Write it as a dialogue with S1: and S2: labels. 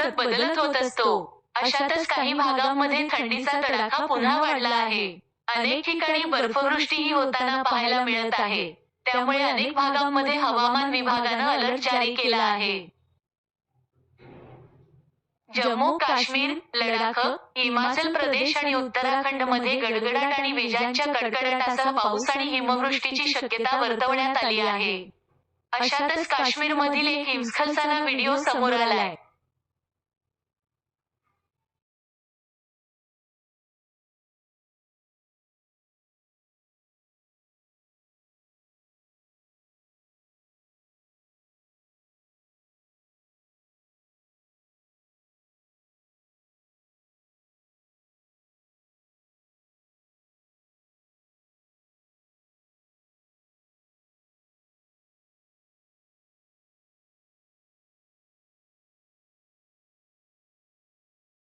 S1: सतत बदलत होत असतो. अशातच काही भागांमध्ये थंडीचा तडाखा पुन्हा वाढला आहे. अनेक ठिकाणी बर्फवृष्टीही होताना पाहायला मिळत आहे. त्यामुळे अनेक भागांमध्ये हवामान विभागानं अलर्ट जारी केला आहे. जम्मू काश्मीर लडाख हिमाचल प्रदेश आणि उत्तराखंडमध्ये गडगडाट आणि विजांच्या कडकडाटासह पाऊस आणि हिमवृष्टीची शक्यता वर्तवण्यात आली आहे. अशातच काश्मीरमधील एक हिमस्खलसाना व्हिडिओ समोर आलाय.